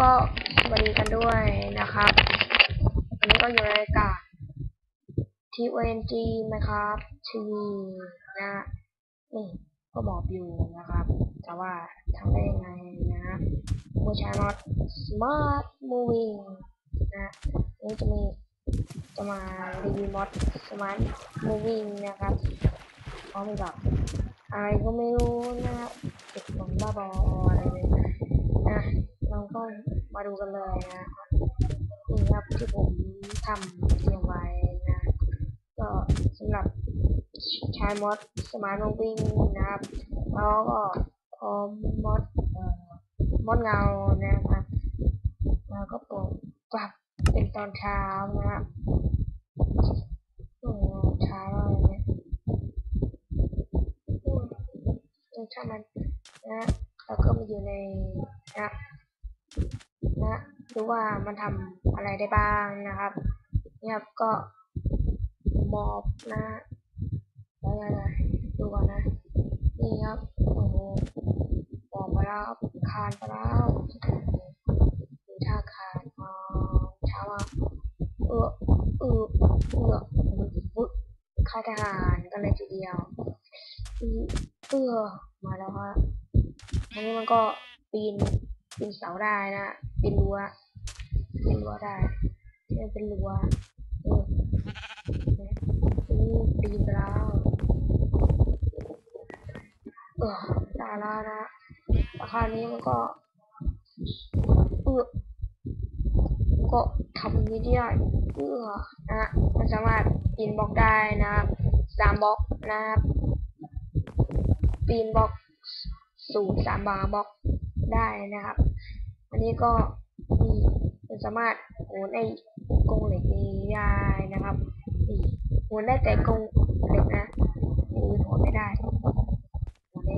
ก็สวัสดีกันด้วยนะครับวันนี้ก็อยู่ในรายการ TONG นะครับทีวีนะนี่ก็บอกอยู่นะครับ แต่ว่าทำได้ยังไงนะฮะผู้ใช้มอด Smart Moving นะนี่จะมีจะมารีวิวมอด Smart Moving นะครับพร้อมกับอะไรก็ไม่รู้นะเก็บของบ้าบออะไรเลย เราก็มาดูกันเลยนะนี่ครับที่ผมทำเตรียมไว้นะ ก็สำหรับใช้มอดสมาร์ทวิ่งนะครับแล้วก็พร้อมมอดเอ่อมอดเงานะครับแล้วก็ปรับปรับเป็นตอนเช้านะครับเช้าอะไรเนี่ยอืมอืมช่ามันนะแล้วก็มาอยู่ในนะ นะดูว่ามันทำอะไรได้บ้างนะครับ เนี่ยครับก็มอบนะอะไรๆดูก่อนนะ นี่ครับโอ้โหมอบไปแล้วคานไปแล้วดูท่าคานอ๋อเช้ามาเออเออเออฟึกค่ายทหารกันเลยทีเดียวเออเออมาแล้วครับอันนี้มันก็ปีนปีนเสาได้นะ เปีนรั้วปีนรั้วได้นี่เป็นรั้วเออนี่ปีนแล้วเออได้แล้วนะราคราวนี้มันก็เออก็ทำนี้ได้เออนะมันสามารถปีนบล็อกได้นะครับสามบล็อกนะครับปีนบล็อกสูงสามบาบล็อกได้นะครับ อันนี้ก็มีสามารถโหนไอ้กงเหล็กนี้ได้นะครับนี่โหนได้แต่กงเหล็กนะอย่างอื่นโหนไม่ได้โหนได้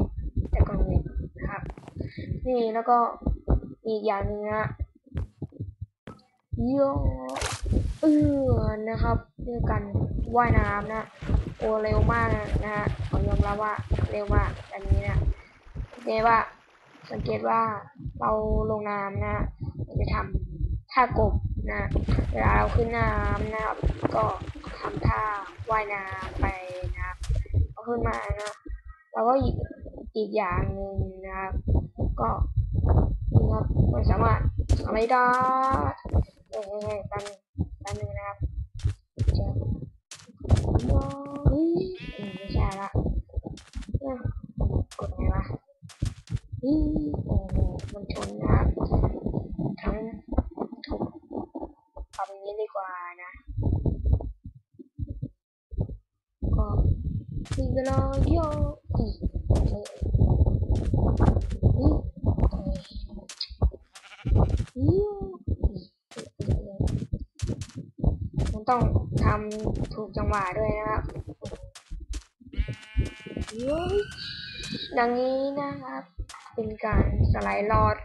แต่กงเหล็กนะครับ นี่แล้วก็อีกอย่างนึงนะโยเออนะครับเรื่องการว่ายน้ำนะโอเร็วมากนะฮะขอยอมรับว่าเร็วมากอันนี้นะโอเคว่า สังเกตว่าเราลงน้ำนะเราจะทำท่ากบนะเวลาเราขึ้นน้ำนะก็ทำท่าว่ายน้ำไปนะเอาขึ้นมานะแล้วก็อีกอีกอย่างหนึ่งนะครับก็นี่ครับมันสามารถทำไม่ได้เฮ้ยๆๆแป๊บนึงแป๊บนึงนะครับเจ้าวเฮ้ยอืมไม่ใช่ละเนี่ยกดไงวะ อืมโอ้โหมันชนนะครับทั้งถูกทำอย่างนี้ดีกว่านะ ก็มีเวลาเยอะอีกเลยอืมอืมมันต้องทำถูกจังหวะด้วยนะครับเย้ยดังนี้นะครับ เป็นการสไลด์ลอด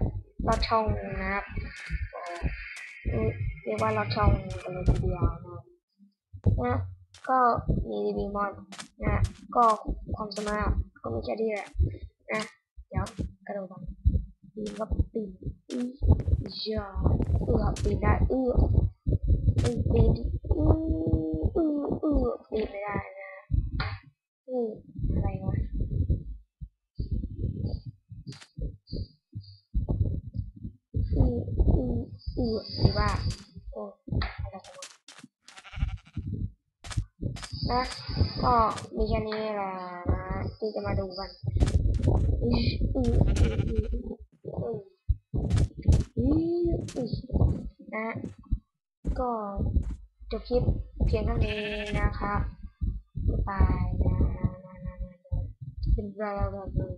ลอดช่องนะครับเรียกว่าลอดช่องกันเลยทีเดียวนะนะก็มีดีมอนนะก็ความสามารถก็มีแค่นี้แหละนะเดี๋ยวกระโดดก่อนปีนก็ปีนอื้อยาเอื้อปีนได้เอื้อปีนปีนอื้อออื้อปีนไม่ได้นะอื้ออะไรวะ อืออื ออือหรือว่าโอ้อะไรกันะนะก็มีแค่นี้แหละนะที่จะมาดูกันอืออืออืออืออืออือนะ ก็จบคลิปเพียงเท่านี้นะครับบ๊ายบายนะนะนะนะนะเป็นเราเราเราเลย